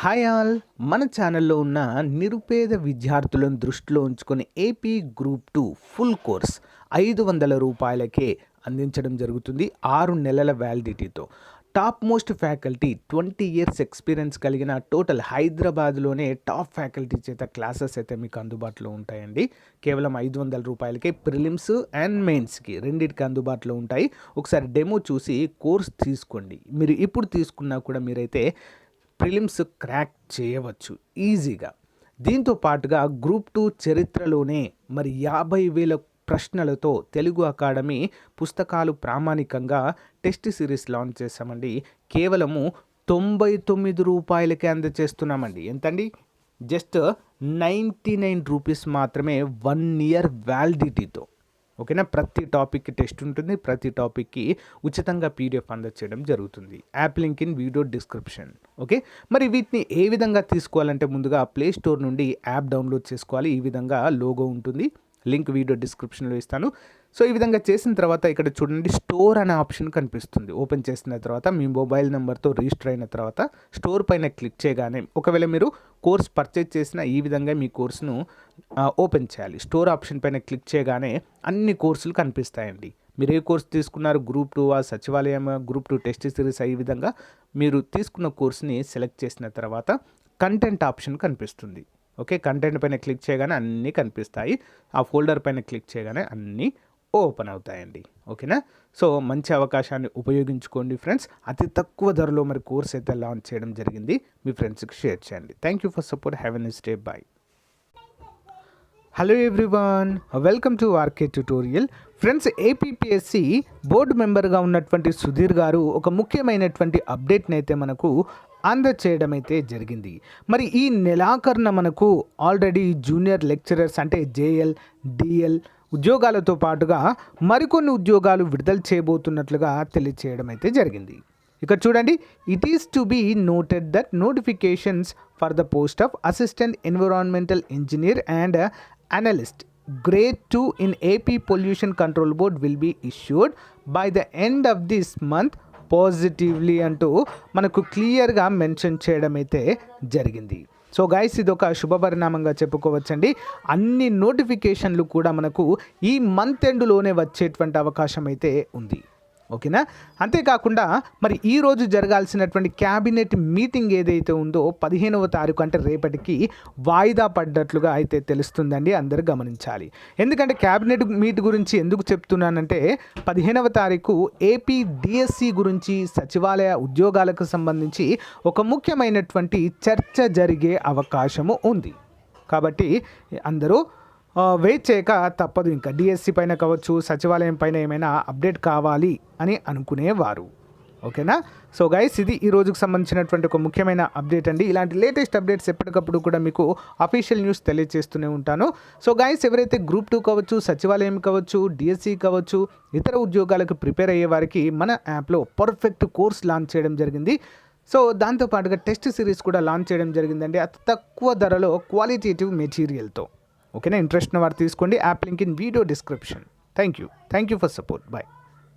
Hi all. మన ఛానల్లో ఉన్న నిరుపేద విద్యార్థులను దృష్టిలో ఉంచుకొని AP group two full course ఐదు వందల రూపాయలకే అందించడం జరుగుతుంది ఆరు నెలల వ్యాలిడిటీతో top most faculty twenty years experience కలిగిన టోటల్ హైదరాబాద్లోనే టాప్ ఫ్యాకల్టీ చేత క్లాసెస్ అయితే మీకు అందుబాటులో ఉంటాయండి. కేవలం ఐదు వందల రూపాయలకే ప్రిలిమ్స్ అండ్ మెయిన్స్కి రెండింటికి అందుబాటులో ఉంటాయి. ఒకసారి డెమో చూసి కోర్స్ తీసుకోండి. మీరు ఇప్పుడు తీసుకున్నా కూడా మీరైతే ప్రిలిమ్స్ క్రాక్ చేయవచ్చు ఈజీగా. దీంతో పాటుగా గ్రూప్ టూ చరిత్రలోనే మరి యాభై వేల ప్రశ్నలతో తెలుగు అకాడమీ పుస్తకాలు ప్రామాణికంగా టెస్ట్ సిరీస్ లాంచ్ చేశామండి. కేవలము తొంభై తొమ్మిది రూపాయలకే అందజేస్తున్నామండి ఎంతండి? జస్ట్ నైంటీ నైన్ రూపీస్ మాత్రమే వన్ ఇయర్ వ్యాలిడిటీతో. ఓకేనా? ప్రతి టాపిక్కి టెస్ట్ ఉంటుంది. ప్రతి టాపిక్కి ఉచితంగా పీడిఎఫ్ అందచేయడం జరుగుతుంది. App link in video description. Okay? మరి వీటిని ఏ విధంగా తీసుకోవాలంటే ముందుగా ప్లే స్టోర్ నుండి యాప్ డౌన్లోడ్ చేసుకోవాలి. ఈ విధంగా లోగో ఉంటుంది. లింక్ వీడియో డిస్క్రిప్షన్లో ఇస్తాను. సో ఈ విధంగా చేసిన తర్వాత ఇక్కడ చూడండి స్టోర్ అనే ఆప్షన్ కనిపిస్తుంది. ఓపెన్ చేసిన తర్వాత మీ మొబైల్ నెంబర్తో రిజిస్టర్ అయిన తర్వాత స్టోర్ పైన క్లిక్ చేయగానే ఒకవేళ మీరు కోర్స్ పర్చేజ్ చేసిన ఈ విధంగా మీ కోర్సును ఓపెన్ చేయాలి. స్టోర్ ఆప్షన్ పైన క్లిక్ చేయగానే అన్ని కోర్సులు కనిపిస్తాయండి. మీరు ఏ కోర్స్ తీసుకున్నారు? గ్రూప్ టూ ఆ సచివాలయం గ్రూప్ టూ టెస్ట్ సిరీస్ ఈ విధంగా మీరు తీసుకున్న కోర్స్ని సెలెక్ట్ చేసిన తర్వాత కంటెంట్ ఆప్షన్ కనిపిస్తుంది. ఓకే కంటెంట్ పైన క్లిక్ చేయగానే అన్నీ కనిపిస్తాయి. ఆ ఫోల్డర్ పైన క్లిక్ చేయగానే అన్నీ ఓపెన్ అవుతాయండి. ఓకేనా? సో మంచి అవకాశాన్ని ఉపయోగించుకోండి ఫ్రెండ్స్. అతి తక్కువ ధరలో మరి కోర్స్ అయితే లాంచ్ చేయడం జరిగింది. మీ ఫ్రెండ్స్కి షేర్ చేయండి. Thank you for support have and stay bye hello everyone welcome to RK tutorial friends APPSC board మెంబర్గా ఉన్నటువంటి సుధీర్ గారు ఒక ముఖ్యమైనటువంటి అప్డేట్ని అయితే మనకు అందచేయడం అయితే జరిగింది. మరి ఈ నెలాఖరున మనకు ఆల్రెడీ జూనియర్ లెక్చరర్స్ అంటే జేఎల్ డిఎల్ ఉద్యోగాలతో పాటుగా మరికొన్ని ఉద్యోగాలు విడుదల చేయబోతున్నట్లుగా తెలియచేయడం అయితే జరిగింది. ఇక్కడ చూడండి it is to be noted that notifications for the post of assistant environmental engineer and analyst grade two in AP pollution control board will be issued by the end of this month positively అంటూ మనకు క్లియర్గా mention చేయడం అయితే జరిగింది. So guys ఇది ఒక శుభపరిణామంగా చెప్పుకోవచ్చండి. అన్ని నోటిఫికేషన్లు కూడా మనకు ఈ మంత్ ఎండ్లోనే వచ్చేటువంటి అవకాశం అయితే ఉంది. ఓకేనా? అంతేకాకుండా మరి ఈరోజు జరగాల్సినటువంటి క్యాబినెట్ మీటింగ్ ఏదైతే ఉందో పదిహేనవ తారీఖు అంటే రేపటికి వాయిదా పడ్డట్లుగా అయితే తెలుస్తుందండి. అందరూ గమనించాలి. ఎందుకంటే క్యాబినెట్ మీట్ గురించి ఎందుకు చెప్తున్నానంటే పదిహేనవ తారీఖు ఏపీ డిఎస్సి గురించి సచివాలయ ఉద్యోగాలకు సంబంధించి ఒక ముఖ్యమైనటువంటి చర్చ జరిగే అవకాశము ఉంది. కాబట్టి అందరూ వెయిట్ చేయక తప్పదు. ఇంకా డిఎస్సి పైన కావచ్చు సచివాలయం పైన ఏమైనా అప్డేట్ కావాలి అని అనుకునేవారు. ఓకేనా? సో గైస్ ఇది ఈ రోజుకు సంబంధించినటువంటి ఒక ముఖ్యమైన అప్డేట్ అండి. ఇలాంటి లేటెస్ట్ అప్డేట్స్ ఎప్పటికప్పుడు కూడా మీకు అఫీషియల్ న్యూస్ తెలియజేస్తూనే ఉంటాను. సో గైస్ ఎవరైతే గ్రూప్ టూ కావచ్చు సచివాలయం కావచ్చు డిఎస్సి కావచ్చు ఇతర ఉద్యోగాలకు ప్రిపేర్ అయ్యే వారికి మన యాప్లో పర్ఫెక్ట్ కోర్స్ లాంచ్ చేయడం జరిగింది. సో దాంతోపాటుగా టెస్ట్ సిరీస్ కూడా లాంచ్ చేయడం జరిగిందండి. అతి తక్కువ ధరలో క్వాలిటేటివ్ మెటీరియల్తో ఓకేనా? ఇంట్రెస్ట్ ఉన్న వారు తీసుకోండి. App link in video description. Thank you. Thank you for support. Bye.